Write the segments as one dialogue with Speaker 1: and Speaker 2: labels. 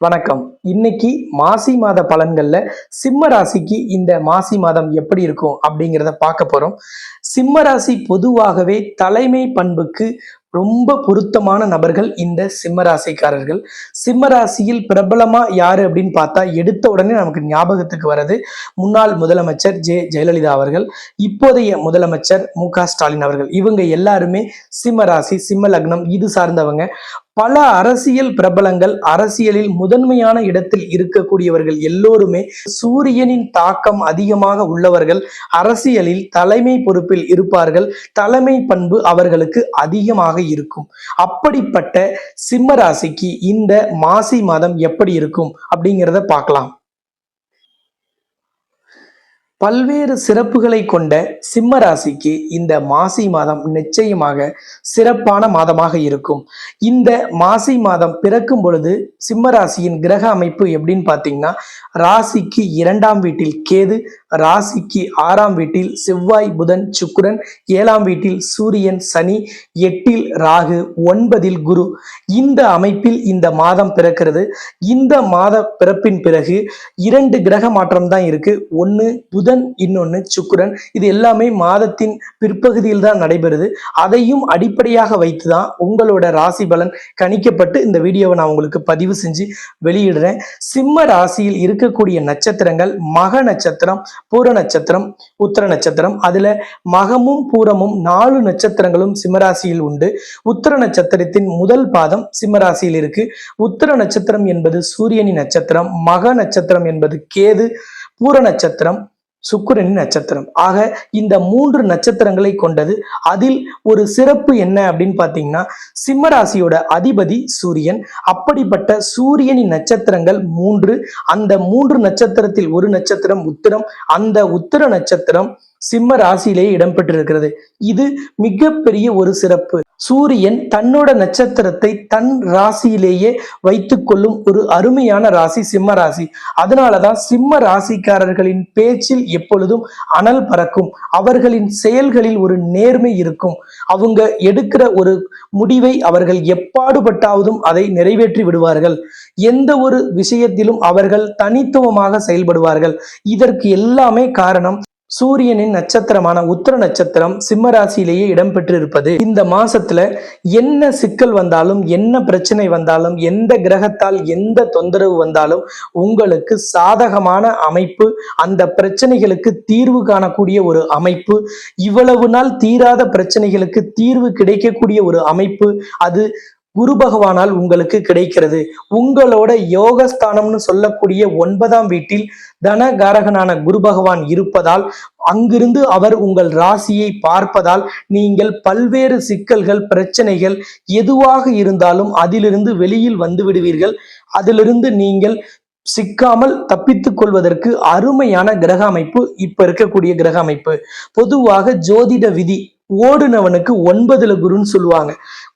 Speaker 1: வணக்கம். இன்னைக்கு மாசி மாத பலன்கள்ல சிம்ம ராசிக்கு இந்த மாசி மாதம் எப்படி இருக்கும் அப்படிங்கிறத பார்க்க போறோம். சிம்ம ராசி பொதுவாகவே தலைமை பண்புக்கு ரொம்ப பொருத்தமான நபர்கள் இந்த சிம்ம ராசிக்காரர்கள். சிம்ம ராசியில் பிரபலமா யாரு அப்படின்னு பார்த்தா எடுத்த உடனே நமக்கு ஞாபகத்துக்கு வர்றது முன்னாள் முதலமைச்சர் ஜெ. ஜெயலலிதா அவர்கள் இப்போதைய முதலமைச்சர் மு. க. ஸ்டாலின் அவர்கள். இவங்க எல்லாருமே சிம்ம ராசி சிம்ம லக்னம் இது சார்ந்தவங்க. பல அரசியல் பிரபலங்கள் அரசியலில் முதன்மையான இடத்தில் இருக்கக்கூடியவர்கள் எல்லோருமே சூரியனின் தாக்கம் அதிகமாக உள்ளவர்கள் அரசியலில் தலைமை பொறுப்பில் இருப்பார்கள். தலைமை பண்பு அவர்களுக்கு அதிகமாக இருக்கும். அப்படிப்பட்ட சிம்ம ராசிக்கு இந்த மாசி மாதம் எப்படி இருக்கும் அப்படிங்கிறத பார்க்கலாம். பல்வேறு சிறப்புகளை கொண்ட சிம்ம ராசிக்கு இந்த மாசி மாதம் நிச்சயமாக சிறப்பான மாதமாக இருக்கும். இந்த மாசி மாதம் பிறக்கும் பொழுது சிம்ம ராசியின் கிரக அமைப்பு எப்படின்னு பார்த்தீங்கன்னா ராசிக்கு இரண்டாம் வீட்டில் கேது ராசிக்கு ஆறாம் வீட்டில் செவ்வாய் புதன் சுக்கிரன் ஏழாம் வீட்டில் சூரியன் சனி எட்டில் ராகு ஒன்பதில் குரு. இந்த அமைப்பில் இந்த மாதம் பிறக்கிறது. இந்த மாத பிறப்பின் பிறகு இரண்டு கிரக மாற்றம் தான் இருக்கு. ஒன்று புதன் இன்னொன்று சுக்கிரன். இது எல்லாமே மாதத்தின் பிற்பகுதியில் தான் நடைபெறுது. அதையும் அடிப்படையாக வைத்து தான் உங்களோட ராசி பலன் கணிக்கப்பட்டு இந்த வீடியோவை நான் உங்களுக்கு பதிவு செஞ்சு வெளியிடுறேன். சிம்ம ராசியில் இருக்கக்கூடிய நட்சத்திரங்கள் மக நட்சத்திரம் பூர நட்சத்திரம் உத்தர நட்சத்திரம். அதுல மகமும் பூரமும் நாலு நட்சத்திரங்களும் சிம்மராசியில் உண்டு. உத்தர நட்சத்திரத்தின் முதல் பாதம் சிம்மராசியில் இருக்கு. உத்தர நட்சத்திரம் என்பது சூரியனின் நட்சத்திரம் மக நட்சத்திரம் என்பது கேது பூர நட்சத்திரம். சுக்கிரனின் நட்சத்திரம். ஆக இந்த மூன்று நட்சத்திரங்களை கொண்டது அதில் ஒரு சிறப்பு என்ன அப்படின்னு பார்த்தீங்கன்னா சிம்மராசியோட அதிபதி சூரியன். அப்படிப்பட்ட சூரியனின் நட்சத்திரங்கள் மூன்று. அந்த மூன்று நட்சத்திரத்தில் ஒரு நட்சத்திரம் உத்திரம் அந்த உத்திர நட்சத்திரம் சிம்ம ராசியிலேயே இடம்பெற்றிருக்கிறது. இது மிகப்பெரிய ஒரு சிறப்பு. சூரியன் தன்னோட நட்சத்திரத்தை தன் ராசியிலேயே வைத்து கொள்ளும் ஒரு அருமையான ராசி சிம்ம ராசி. அதனாலதான் சிம்ம ராசிக்காரர்களின் பேச்சில் எப்பொழுதும் அனல் பறக்கும். அவர்களின் செயல்களில் ஒரு நேர்மை இருக்கும். அவங்க எடுக்கிற ஒரு முடிவை அவர்கள் எப்பாடுபட்டாவதும் அதை நிறைவேற்றி விடுவார்கள். எந்த ஒரு விஷயத்திலும் அவர்கள் தனித்துவமாக செயல்படுவார்கள். இதற்கு எல்லாமே காரணம் சூரியனின் நட்சத்திரமான உத்திர நட்சத்திரம் சிம்ம ராசியிலேயே இடம்பெற்றிருப்பது. இந்த மாசத்துல என்ன சிக்கல் வந்தாலும் என்ன பிரச்சனை வந்தாலும் எந்த கிரகத்தால் எந்த தொந்தரவு வந்தாலும் உங்களுக்கு சாதகமான அமைப்பு அந்த பிரச்சனைகளுக்கு தீர்வு காணக்கூடிய ஒரு அமைப்பு இவ்வளவு நாள் தீராத பிரச்சனைகளுக்கு தீர்வு கிடைக்கக்கூடிய ஒரு அமைப்பு அது குரு பகவானால் உங்களுக்கு கிடைக்கிறது. உங்களோட யோகஸ்தானம்னு சொல்லக்கூடிய ஒன்பதாம் வீட்டில் தனகாரகனான குரு பகவான் இருப்பதால் அங்கிருந்து அவர் உங்கள் ராசியை பார்ப்பதால் நீங்கள் பல்வேறு சிக்கல்கள் பிரச்சனைகள் எதுவாக இருந்தாலும் அதிலிருந்து வெளியில் வந்து விடுவீர்கள். அதிலிருந்து நீங்கள் சிக்காமல் தப்பித்துக் கொள்வதற்கு அருமையான கிரக அமைப்பு இப்ப இருக்கக்கூடிய கிரக அமைப்பு. பொதுவாக ஜோதிட விதி ஓடுனவனுக்கு ஒன்பதுல குருன்னு சொல்லுவாங்க.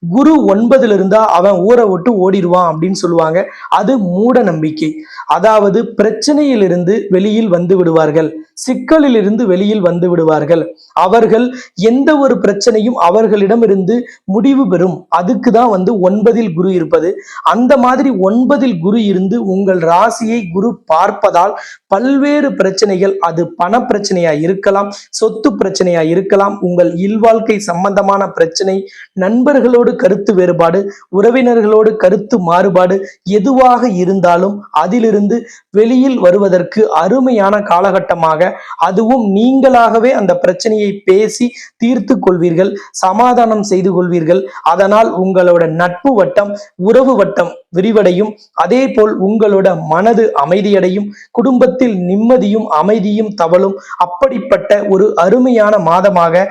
Speaker 1: குரு ஒன்பதுல இருந்தா அவன் ஊரை விட்டு ஓடிடுவான் அப்படின்னு சொல்லுவாங்க. அது மூட நம்பிக்கை. அதாவது பிரச்சனையிலிருந்து வெளியில் வந்து விடுவார்கள். சிக்கலிலிருந்து வெளியில் வந்து விடுவார்கள். அவர்கள் எந்த ஒரு பிரச்சனையும் அவர்களிடமிருந்து முடிவு பெறும். அதுக்கு தான் வந்து ஒன்பதில் குரு இருப்பது. அந்த மாதிரி ஒன்பதில் குரு இருந்து உங்கள் ராசியை குரு பார்ப்பதால் பல்வேறு பிரச்சனைகள் அது பண பிரச்சனையா இருக்கலாம் சொத்து பிரச்சனையா இருக்கலாம் உங்கள் இல் இல்வாழ்க்கை சம்பந்தமான பிரச்சனை நண்பர்களோடு கருத்து வேறுபாடு உறவினர்களோடு கருத்து மாறுபாடு எதுவாக இருந்தாலும் அதிலிருந்து வெளியில் வருவதற்கு அருமையான காலகட்டமாக அதுவும் நீங்களாகவே அந்த பிரச்சனையை பேசி தீர்த்து கொள்வீர்கள் சமாதானம் செய்து கொள்வீர்கள். அதனால் உங்களோட நட்பு வட்டம் உறவு வட்டம் விரிவடையும். அதே போல் உங்களோட மனது அமைதியடையும். குடும்பத்தில் நிம்மதியும் அமைதியும் தவழும். அப்படிப்பட்ட ஒரு அருமையான மாதமாக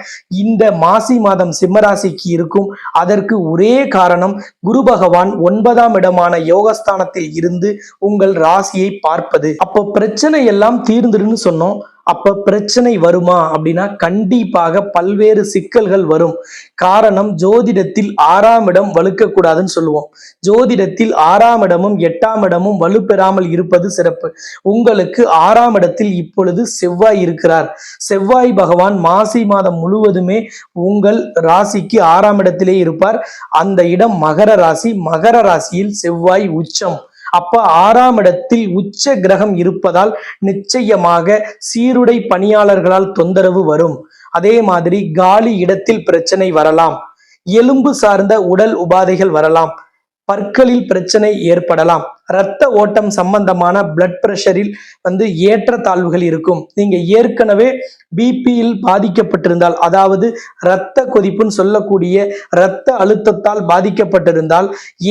Speaker 1: இந்த இந்த மாசி மாதம் சிம்மராசிக்கு இருக்கும். அதற்கு ஒரே காரணம் குரு பகவான் ஒன்பதாம் இடமான யோகஸ்தானத்தில் இருந்து உங்கள் ராசியை பார்ப்பது. அப்போ பிரச்சனை எல்லாம் தீர்ந்துருன்னு சொன்னோம். அப்ப பிரச்சனை வருமா அப்படின்னா கண்டிப்பாக பல்வேறு சிக்கல்கள் வரும். காரணம் ஜோதிடத்தில் ஆறாம் இடம் வலுக்கக்கூடாதுன்னு சொல்லுவோம். ஜோதிடத்தில் ஆறாம் இடமும் எட்டாம் இடமும் வலுப்பெறாமல் இருப்பது சிறப்பு. உங்களுக்கு ஆறாம் இடத்தில் இப்பொழுது செவ்வாய் இருக்கிறார். செவ்வாய் பகவான் மாசி மாதம் முழுவதுமே உங்கள் ராசிக்கு ஆறாம் இடத்திலே இருப்பார். அந்த இடம் மகர ராசி. மகர ராசியில் செவ்வாய் உச்சம். அப்ப ஆறாம் இடத்தில் உச்ச கிரகம் இருப்பதால் நிச்சயமாக சீருடை பணியாளர்களால் தொந்தரவு வரும். அதே மாதிரி காலி இடத்தில் பிரச்சனை வரலாம். எலும்பு சார்ந்த உடல் உபாதைகள் வரலாம். பற்களில் பிரச்சனை ஏற்படலாம். இரத்த ஓட்டம் சம்பந்தமான பிளட் பிரஷரில் வந்து ஏற்ற தாழ்வுகள் இருக்கும். நீங்க ஏற்கனவே பிபியில் பாதிக்கப்பட்டிருந்தால் அதாவது இரத்த கொதிப்புன்னு சொல்லக்கூடிய இரத்த அழுத்தத்தால் பாதிக்கப்பட்டிருந்தால்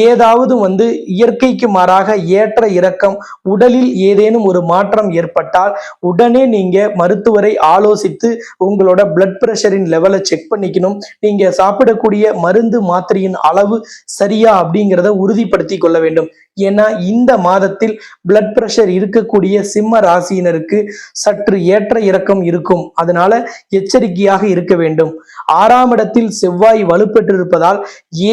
Speaker 1: ஏதாவது வந்து இயற்கைக்கு மாறாக ஏற்ற இறக்கம் உடலில் ஏதேனும் ஒரு மாற்றம் ஏற்பட்டால் உடனே நீங்க மருத்துவரை ஆலோசித்து உங்களோட பிளட் பிரஷரின் லெவலை செக் பண்ணிக்கணும். நீங்க சாப்பிடக்கூடிய மருந்து மாத்திரையின் அளவு சரியா அப்படிங்கிறத உறுதிப்படுத்திக் கொள்ள வேண்டும். ஏன்னா இந்த மாதத்தில் பிளட் பிரஷர் இருக்கக்கூடிய சிம்ம ராசியினருக்கு சற்று ஏற்ற இறக்கம் இருக்கும். அதனால எச்சரிக்கையாக இருக்க வேண்டும். ஆறாம் இடத்தில் செவ்வாய் வலுப்பெற்றிருப்பதால்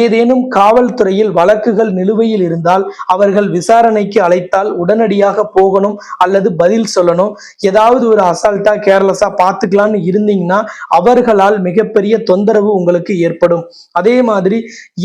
Speaker 1: ஏதேனும் காவல்துறையில் வழக்குகள் நிலுவையில் இருந்தால் அவர்கள் விசாரணைக்கு அழைத்தால் உடனடியாக போகணும் அல்லது பதில் சொல்லணும். ஏதாவது ஒரு அசால்ட்டா கேர்லெஸ்ஸா பார்த்துக்கலான்னு இருந்தீங்கன்னா அவர்களால் மிகப்பெரிய தொந்தரவு உங்களுக்கு ஏற்படும். அதே மாதிரி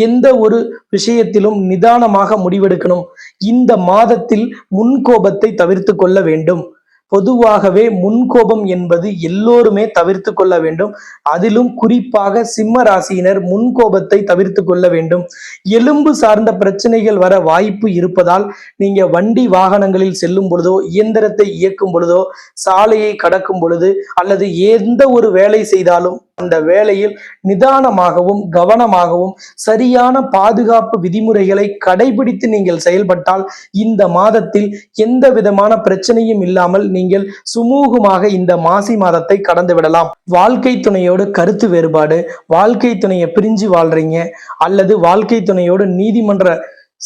Speaker 1: எந்த ஒரு விஷயத்திலும் நிதானமாக முடிவெடுக்கணும். இந்த மாதத்தில் முன்கோபத்தை தவிர்த்து கொள்ள வேண்டும். பொதுவாகவே முன்கோபம் என்பது எல்லோருமே தவிர்த்து கொள்ள வேண்டும். அதிலும் குறிப்பாக சிம்ம ராசியினர் முன்கோபத்தை தவிர்த்து கொள்ள வேண்டும். எலும்பு சார்ந்த பிரச்சனைகள் வர வாய்ப்பு இருப்பதால் நீங்க வண்டி வாகனங்களில் செல்லும் பொழுதோ இயந்திரத்தை இயக்கும் பொழுதோ சாலையை கடக்கும் பொழுது அல்லது எந்த ஒரு வேலை செய்தாலும் அந்த வேளையில் நிதானமாகவும் கவனமாகவும் சரியான பாதுகாப்பு விதிமுறைகளை கடைபிடித்து நீங்கள் செயல்பட்டால் இந்த மாதத்தில் எந்த விதமான பிரச்சனையும் இல்லாமல் நீங்கள் சுமூகமாக இந்த மாசி மாதத்தை கடந்து விடலாம். வாழ்க்கை துணையோடு கருத்து வேறுபாடு வாழ்க்கை துணையை பிரிஞ்சு வாழ்றீங்க அல்லது வாழ்க்கை துணையோடு நீதிமன்ற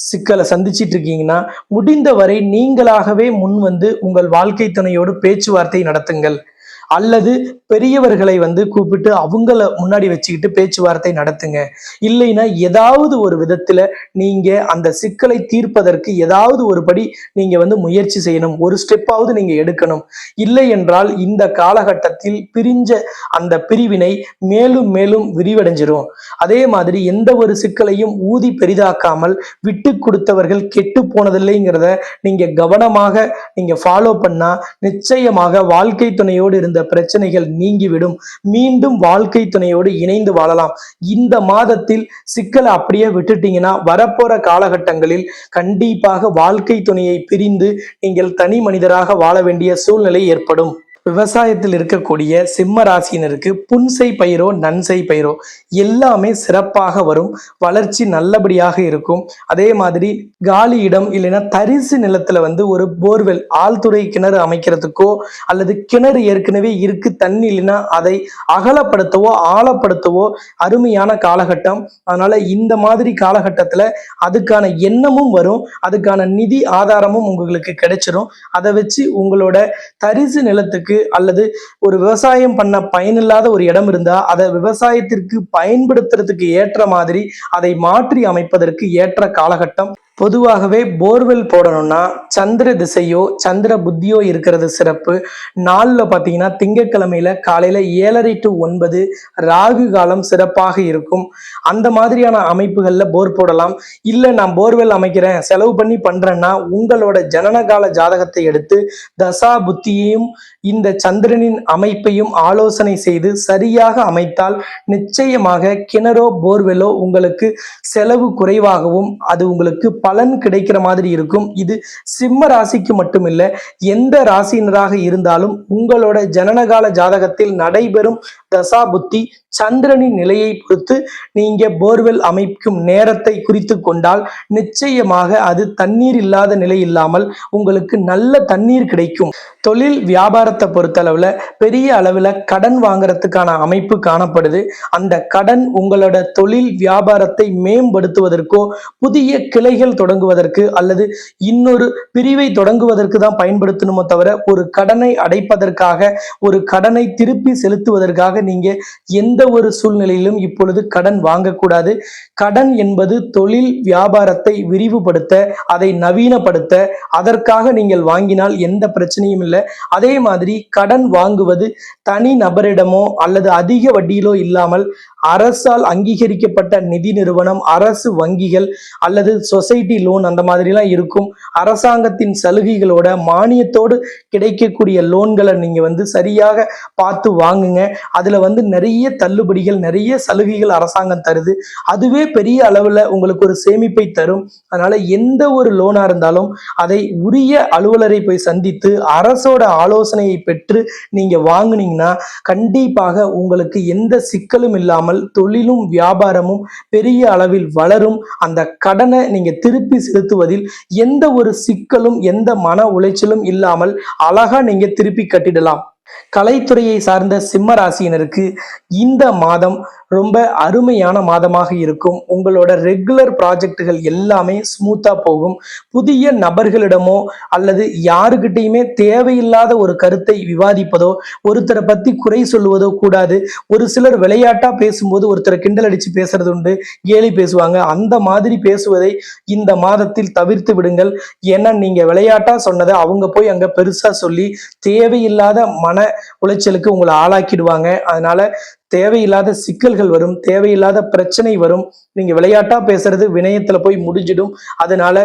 Speaker 1: சிக்கலை சந்திச்சிட்டு இருக்கீங்கன்னா முடிந்தவரை நீங்களாகவே முன் வந்து உங்கள் வாழ்க்கை துணையோடு பேச்சுவார்த்தை நடத்துங்கள். அல்லது பெரியவர்களை வந்து கூப்பிட்டு அவங்கள முன்னாடி வச்சுக்கிட்டு பேச்சுவார்த்தை நடத்துங்க. இல்லைன்னா ஏதாவது ஒரு விதத்துல நீங்க அந்த சிக்கலை தீர்ப்பதற்கு ஏதாவது ஒரு படி நீங்க வந்து முயற்சி செய்யணும். ஒரு ஸ்டெப்பாவது நீங்க எடுக்கணும். இல்லை என்றால் இந்த காலகட்டத்தில் பிரிஞ்ச அந்த பிரிவினை மேலும் மேலும் விரிவடைஞ்சிரும். அதே மாதிரி எந்த ஒரு சிக்கலையும் ஊதி பெரிதாக்காமல் விட்டு கொடுத்தவர்கள் கெட்டு போனதில்லைங்கிறத நீங்க கவனமாக நீங்க ஃபாலோ பண்ணா நிச்சயமாக வாழ்க்கை துணையோடு இருந்த பிரச்சனைகள் நீங்கிவிடும். மீண்டும் வாழ்க்கை துணையோடு இணைந்து வாழலாம். இந்த மாதத்தில் சிக்கலை அப்படியே விட்டுட்டீங்கன்னா வரப்போற காலகட்டங்களில் கண்டிப்பாக வாழ்க்கை துணையை பிரிந்து நீங்கள் தனி மனிதராக வாழ வேண்டிய சூழ்நிலை ஏற்படும். விவசாயத்தில் இருக்கக்கூடிய சிம்ம ராசியினருக்கு புன்சை பயிரோ நன்சை பயிரோ எல்லாமே சிறப்பாக வரும். வளர்ச்சி நல்லபடியாக இருக்கும். அதே மாதிரி காலி இடம் இல்லைன்னா தரிசு நிலத்துல வந்து ஒரு போர்வெல் ஆழ்துறை கிணறு அமைக்கிறதுக்கோ அல்லது கிணறு ஏற்கனவே இருக்கு தண்ணி இல்லைன்னா அதை அகலப்படுத்தவோ ஆழப்படுத்தவோ அருமையான காலகட்டம். அதனால இந்த மாதிரி காலகட்டத்துல அதுக்கான எண்ணமும் வரும். அதுக்கான நிதி ஆதாரமும் உங்களுக்கு கிடைச்சிடும் அதை வச்சு உங்களோட தரிசு நிலத்துக்கு அல்லது ஒரு விவசாயம் பண்ண பயனில்லாத ஒரு இடம் இருந்தா அதை விவசாயத்திற்கு பயன்படுத்துறதுக்கு ஏற்ற மாதிரி அதை மாற்றி அமைப்பதற்கு ஏற்ற காலகட்டம் பொதுவாகவே போர்வெல் போடணும்னா சந்திர திசையோ சந்திர புத்தியோ இருக்கிறது சிறப்பு. நாளில் பார்த்தீங்கன்னா திங்கக்கிழமையில காலையில ஏழரை டு ஒன்பது ராகு காலம் சிறப்பாக இருக்கும். அந்த மாதிரியான அமைப்புகளில் போர் போடலாம். இல்லை நான் போர்வெல் அமைக்கிறேன் செலவு பண்ணி பண்றேன்னா உங்களோட ஜனனகால ஜாதகத்தை எடுத்து தசா புத்தியையும் இந்த சந்திரனின் அமைப்பையும் ஆலோசனை செய்து சரியாக அமைத்தால் நிச்சயமாக கிணறோ போர்வெல்லோ உங்களுக்கு செலவு குறைவாகவும் அது உங்களுக்கு பலன் கிடைக்கிற மாதிரி இருக்கும். இது சிம்ம ராசிக்கு மட்டுமில்ல எந்த ராசியினராக இருந்தாலும் உங்களோட ஜனனகால ஜாதகத்தில் நடைபெறும் தசா புத்தி சந்திரனின் நிலையை பொறுத்து நீங்க போர்வெல் அமைக்கும் நேரத்தை குறித்து கொண்டால் நிச்சயமாக அது தண்ணீர் இல்லாத நிலை இல்லாமல் உங்களுக்கு நல்ல தண்ணீர் கிடைக்கும். தொழில் வியாபாரத்தை பொறுத்தளவுல பெரிய அளவுல கடன் வாங்குறதுக்கான அமைப்பு காணப்படுது. அந்த கடன் உங்களோட தொழில் வியாபாரத்தை மேம்படுத்துவதற்கோ புதிய கிளைகள் தொடங்குவதற்கு அல்லது இன்னொரு பிரிவை தொடங்குவதற்கு தான் பயன்படுத்தணுமோ தவிர ஒரு கடனை அடைப்பதற்காக ஒரு கடனை திருப்பி செலுத்துவதற்காக நீங்க எந்த ஒரு சூழ்நிலையிலும் இப்பொழுது கடன் வாங்கக்கூடாது. கடன் என்பது தொழில் வியாபாரத்தை விரிவுபடுத்த அதை நவீனப்படுத்த அதற்காக நீங்கள் வாங்கினால் எந்த பிரச்சனையும் இல்லை. அதே மாதிரி கடன் வாங்குவது தனி நபரிடமோ அல்லது அதிக வட்டியிலோ இல்லாமல் அரசால் அங்கீகரிக்கப்பட்ட நிதி நிறுவனம் அரசு வங்கிகள் அல்லது சொசைட்டி சொசைட்டி லோன் அந்த மாதிரிலாம் இருக்கும். அரசாங்கத்தின் சலுகைகளோட மானியத்தோடு கிடைக்கக்கூடிய லோன்களை நீங்க வந்து சரியாக பார்த்து வாங்குங்க. அதுல வந்து நிறைய தள்ளுபடிகள் நிறைய சலுகைகள் அரசாங்கம் தருது. அதுவே பெரிய அளவுல உங்களுக்கு ஒரு சேமிப்பை தரும். அதனால எந்த ஒரு லோனா இருந்தாலும் அதை உரிய அலுவலரை போய் சந்தித்து அரசோட ஆலோசனையை பெற்று நீங்க வாங்குனீங்கன்னா கண்டிப்பாக உங்களுக்கு எந்த சிக்கலும் இல்லாமல் தொழிலும் வியாபாரமும் பெரிய அளவில் வளரும். அந்த கடனை நீங்க திருப்பி செலுத்துவதில் எந்த ஒரு சிக்கலும் எந்த மன உளைச்சலும் இல்லாமல் அழகா நீங்க திருப்பி கட்டிடலாம். கலைத்துறையை சார்ந்த சிம்ம ராசியினருக்கு இந்த மாதம் ரொம்ப அருமையான மாதமாக இருக்கும். உங்களோட ரெகுலர் ப்ராஜெக்டுகள் எல்லாமே ஸ்மூத்தா போகும். புதிய நபர்களிடமோ அல்லது யாருக்கிட்டையுமே தேவையில்லாத ஒரு கருத்தை விவாதிப்பதோ ஒருத்தரை பத்தி குறை சொல்லுவதோ கூடாது. ஒரு சிலர் விளையாட்டா பேசும்போது ஒருத்தரை கிண்டல் அடிச்சு பேசுறது உண்டு கேலி பேசுவாங்க. அந்த மாதிரி பேசுவதை இந்த மாதத்தில் தவிர்த்து விடுங்கள். ஏன்னா நீங்க விளையாட்டா சொன்னதை அவங்க போய் அங்க பெருசா சொல்லி தேவையில்லாத மன உளைச்சலுக்கு உங்களை ஆளாக்கிடுவாங்க. அதனால தேவையில்லாத சிக்கல்கள் வரும் தேவையில்லாத பிரச்சனை வரும். நீங்க விளையாட்டா பேசுறது வினயத்துல போய் முடிஞ்சிடும். அதனால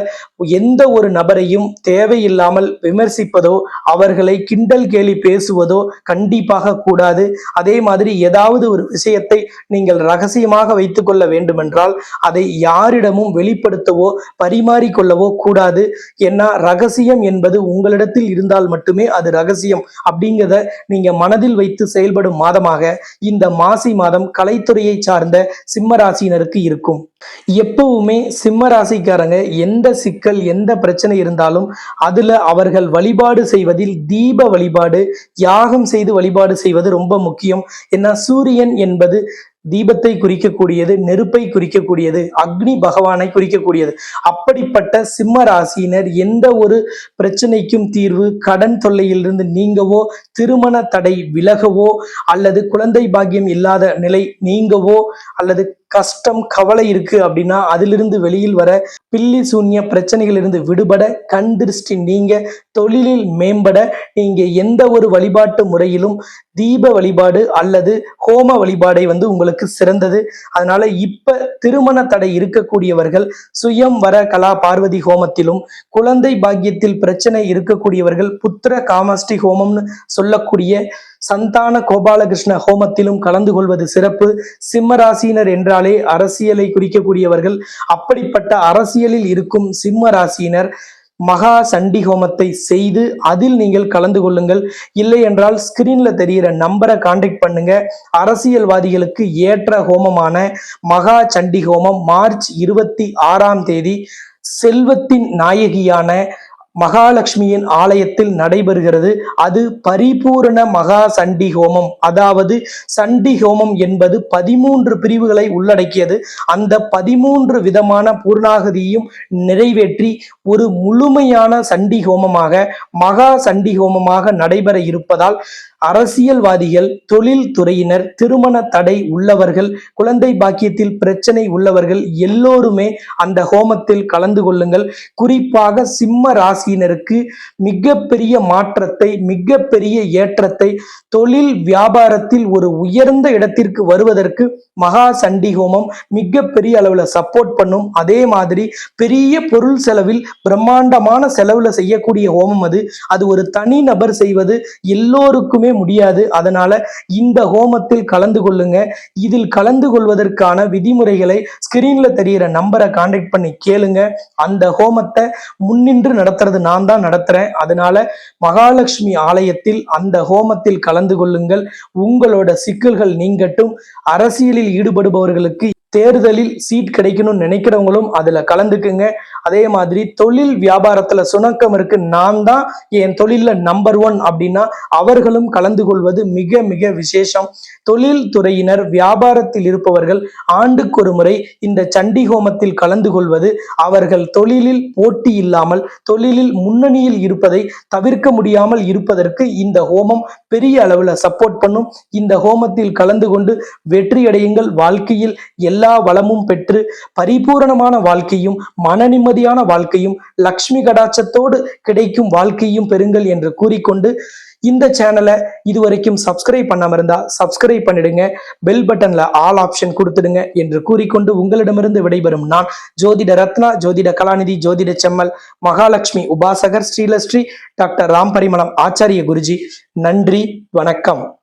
Speaker 1: எந்த ஒரு நபரையும் தேவையில்லாமல் விமர்சிப்பதோ அவர்களை கிண்டல் கேலி பேசுவதோ கண்டிப்பாக கூடாது. அதே மாதிரி ஏதாவது ஒரு விஷயத்தை நீங்கள் ரகசியமாக வைத்துக்கொள்ள வேண்டுமென்றால் அதை யாரிடமும் வெளிப்படுத்தவோ பரிமாறிக்கொள்ளவோ கூடாது. ஏன்னா ரகசியம் என்பது உங்களிடத்தில் இருந்தால் மட்டுமே அது ரகசியம். அப்படிங்கிறத நீங்க மனதில் வைத்து செயல்படும் மாதமாக இந்த மாசி மாதம் கலைத்துறையை சார்ந்த சிம்ம ராசியினருக்கு இருக்கும். எப்பவுமே சிம்ம ராசிக்காரங்க எந்த சிக்கல் எந்த பிரச்சனை இருந்தாலும் அதுல அவர்கள் வழிபாடு செய்வதில் தீப வழிபாடு யாகம் செய்து வழிபாடு செய்வது ரொம்ப முக்கியம். ஏன்னா சூரியன் என்பது தீபத்தை குறிக்கக்கூடியது நெருப்பை குறிக்கக்கூடியது அக்னி பகவானை குறிக்கக்கூடியது. அப்படிப்பட்ட சிம்ம ராசியினர் எந்த ஒரு பிரச்சனைக்கும் தீர்வு கடன் தொல்லையிலிருந்து நீங்கவோ திருமண தடை விலகவோ அல்லது குழந்தை பாக்கியம் இல்லாத நிலை நீங்கவோ அல்லது கஷ்டம் கவலை இருக்கு அப்படின்னா அதிலிருந்து வெளியில் வர பில்லி சூன்ய பிரச்சனைகளிலிருந்து விடுபட கண் திருஷ்டி நீங்க தொழிலில் மேம்பட நீங்க எந்த ஒரு வழிபாட்டு முறையிலும் தீப வழிபாடு அல்லது ஹோம வழிபாடை வந்து உங்களுக்கு சிறந்தது. அதனால இப்ப திருமண தடை இருக்கக்கூடியவர்கள் சுயம் வர கலா பார்வதி ஹோமத்திலும் குழந்தை பாக்கியத்தில் பிரச்சனை இருக்கக்கூடியவர்கள் புத்திர காமஸ்டி ஹோமம்னு சொல்லக்கூடிய சந்தான கோபாலகிருஷ்ண ஹோமத்திலும் கலந்து கொள்வது சிறப்பு. சிம்மராசியினர் என்றாலே அரசியலை குறிக்கக்கூடியவர்கள். அப்படிப்பட்ட அரசியலில் இருக்கும் சிம்ம ராசியினர் மகா சண்டி ஹோமத்தை செய்து அதில் நீங்கள் கலந்து கொள்ளுங்கள். இல்லை என்றால் ஸ்கிரீன்ல தெரியிற நம்பரை காண்டாக்ட் பண்ணுங்க. அரசியல்வாதிகளுக்கு ஏற்ற ஹோமமான மகா சண்டி ஹோமம் மார்ச் இருபத்தி ஆறாம் தேதி. செல்வத்தின் நாயகியான மகாலட்சுமியின் ஆலயத்தில் நடைபெறுகிறது. அது பரிபூரண மகா சண்டி ஹோமம் அதாவது சண்டி ஹோமம் என்பது பதிமூன்று பிரிவுகளை உள்ளடக்கியது. அந்த பதிமூன்று விதமான பூர்ணாகதியையும் நிறைவேற்றி ஒரு முழுமையான சண்டி ஹோமமாக மகா சண்டி ஹோமமாக நடைபெற இருப்பதால் அரசியல்வாதிகள் தொழில் துறையினர் திருமண தடை உள்ளவர்கள் குழந்தை பாக்கியத்தில் பிரச்சனை உள்ளவர்கள் எல்லோருமே அந்த ஹோமத்தில் கலந்து கொள்ளுங்கள். குறிப்பாக சிம்ம ராசியினருக்கு மிகப்பெரிய மாற்றத்தை மிகப்பெரிய ஏற்றத்தை தொழில் வியாபாரத்தில் ஒரு உயர்ந்த இடத்திற்கு வருவதற்கு மகா சண்டி ஹோமம் மிகப்பெரிய அளவுல சப்போர்ட் பண்ணும். அதே மாதிரி பெரிய பொருள் செலவில் பிரம்மாண்டமான செலவுல செய்யக்கூடிய ஹோமம் அது. அது ஒரு தனி நபர் செய்வது எல்லோருக்குமே முடியாது. அதனால இந்த ஹோமத்தில் கலந்து கொள்ளுங்க. இதில் கலந்து கொள்வதற்கான விதிமுறைகளை ஸ்கிரீன்ல தெரியிற நம்பரை கான்டாக்ட் பண்ணி கேளுங்க. அந்த ஹோமத்தை முன்னின்று நடத்துறது நான் தான் நடத்துறேன். அதனால மகாலட்சுமி ஆலயத்தில் அந்த ஹோமத்தில் கலந்து கொள்ளுங்கள். உங்களோட சிக்கல்கள் நீங்கட்டும். அரசியலில் ஈடுபடுபவர்களுக்கு தேர்தலில் சீட் கிடைக்கணும்னு நினைக்கிறவங்களும் அதுல கலந்துக்குங்க. அதே மாதிரி தொழில் வியாபாரத்துல சுணக்கம் இருக்கு. நான் தான் என் தொழில்ல நம்பர் ஒன் அப்படின்னா அவர்களும் கலந்து கொள்வது மிக மிக விசேஷம். தொழில் துறையினர் வியாபாரத்தில் இருப்பவர்கள் ஆண்டுக்கு ஒரு முறை இந்த சண்டி ஹோமத்தில் கலந்து கொள்வது அவர்கள் தொழிலில் போட்டி இல்லாமல் தொழிலில் முன்னணியில் இருப்பதை தவிர்க்க முடியாமல் இருப்பதற்கு இந்த ஹோமம் பெரிய அளவுல சப்போர்ட் பண்ணும். இந்த ஹோமத்தில் கலந்து கொண்டு வெற்றியடையுங்கள். வாழ்க்கையில் எல்லா எல்லா வளமும் பெற்று பரிபூரணமான வாழ்க்கையும் மன நிம்மதியான வாழ்க்கையும் லக்ஷ்மி கடாட்சத்தோடு கிடைக்கும் வாழ்க்கையும் பெறுங்கள் என்று கூறிக்கொண்டு இந்த சேனலை இது வரைக்கும் சப்ஸ்கிரைப் பண்ணாம இருந்தா சப்ஸ்கிரைப் பண்ணிடுங்க பெல் பட்டன்ல ஆல் ஆப்ஷன் கொடுத்துடுங்க என்று கூறிக்கொண்டு உங்களிடமிருந்து விடைபெறும் நான் ஜோதிட ரத்னா ஜோதிட கலாநிதி ஜோதிட செம்மல் மகாலட்சுமி உபாசகர் ஸ்ரீலஸ்ரீ டாக்டர் ராம் பரிமளம் ஆச்சாரிய குருஜி. நன்றி வணக்கம்.